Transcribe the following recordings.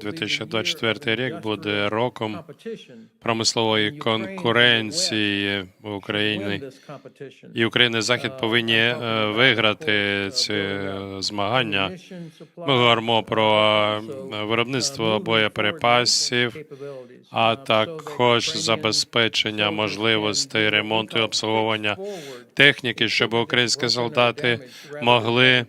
2024 рік буде роком промислової конкуренції в Україні. І Україна і Захід повинні е, виграти ці змагання. Ми говоримо про е, виробництво боєприпасів, а також забезпечення можливостей ремонту і обслуговування техніки, щоб українські солдати могли е,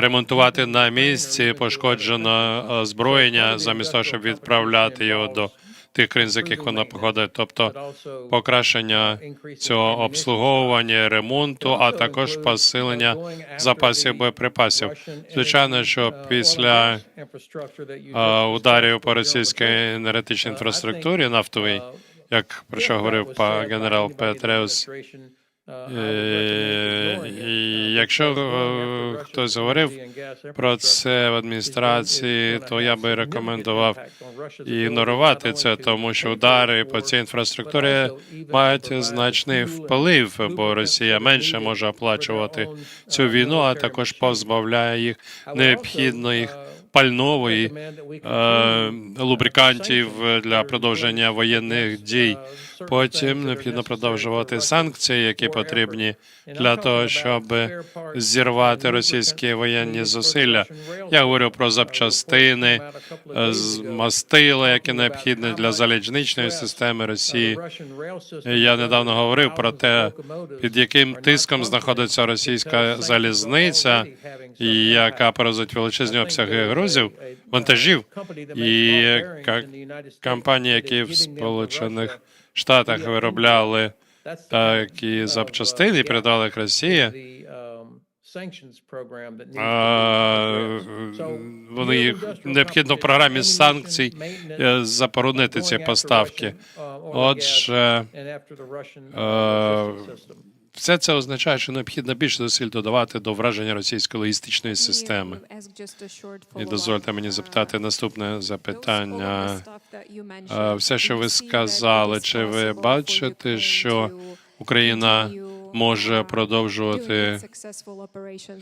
ремонтувати на місці пошкоджене озброєння, замість того, щоб відправляти його до тих країн, з яких воно походить, тобто покращення цього обслуговування, ремонту, а також посилення запасів боєприпасів. Звичайно, що після ударів по російській енергетичній інфраструктурі нафтовій, як про що говорив генерал Петреус, і якщо е, хтось говорив про це в адміністрації, то я би рекомендував ігнорувати це, тому що удари по цій інфраструктурі мають значний вплив, бо Росія менше може оплачувати цю війну, а також позбавляє їх необхідної пальнової е, лубрикантів для продовження воєнних дій. Потім необхідно продовжувати санкції, які потрібні для того, щоб зірвати російські воєнні зусилля. Я говорю про запчастини, е, з- мастила, які необхідні для залізничної системи Росії. Я недавно говорив про те, під яким тиском знаходиться російська залізниця, і яка перевозить величезні обсяги грузів, вантажів, і компанії, які в Сполучених Штатах виробляли такі запчастини передали їх Росії. а, Вони їх необхідно в програмі санкцій е, заборонити ці поставки. Отже, е, все це означає, що необхідно більше зусиль додавати до враження російської логістичної системи. І дозвольте мені запитати наступне запитання. Е, Все, що ви сказали, чи ви бачите, що Україна може продовжувати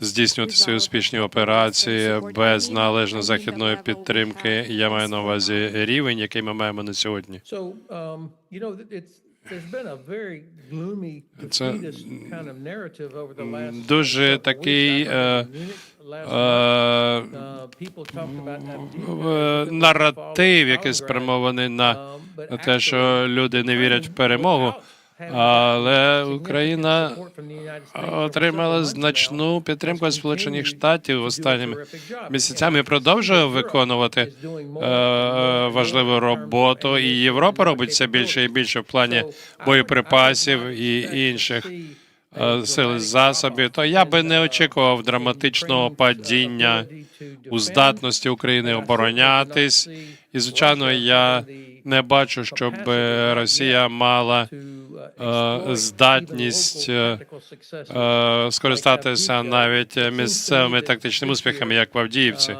здійснювати свої успішні операції без належної західної підтримки? Я маю на увазі рівень, який ми маємо на сьогодні. Це дуже такий е, е, е, наратив, який спрямований на на те, що люди не вірять в перемогу. Але Україна отримала значну підтримку Сполучених Штатів останніми місяцями і продовжує виконувати е, важливу роботу. І Європа робить все більше і більше в плані боєприпасів і інших е, сил засобів. То я би не очікував драматичного падіння у здатності України оборонятись. І звичайно, я не бачу, щоб Росія мала е, здатність е, е, скористатися навіть місцевими тактичними успіхами, як в Авдіївці.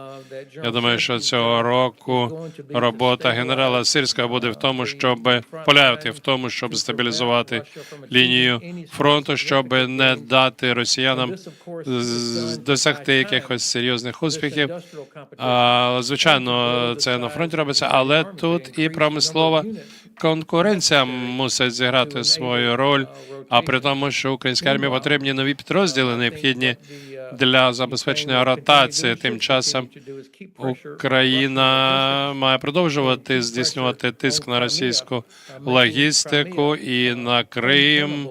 Я думаю, що цього року робота генерала Сирського буде в тому, щоб полягати в тому, щоб стабілізувати лінію фронту, щоб не дати росіянам досягти якихось серйозних успіхів. Звичайно, це на фронті робиться, але тут і промислова конкуренція мусить зіграти свою роль. А при тому, що українській армії потрібні нові підрозділи, необхідні для забезпечення ротації. Тим часом Україна має продовжувати здійснювати тиск на російську логістику і на Крим,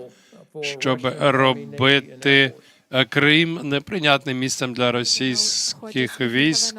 щоб робити Крим неприйнятним місцем для російських військ.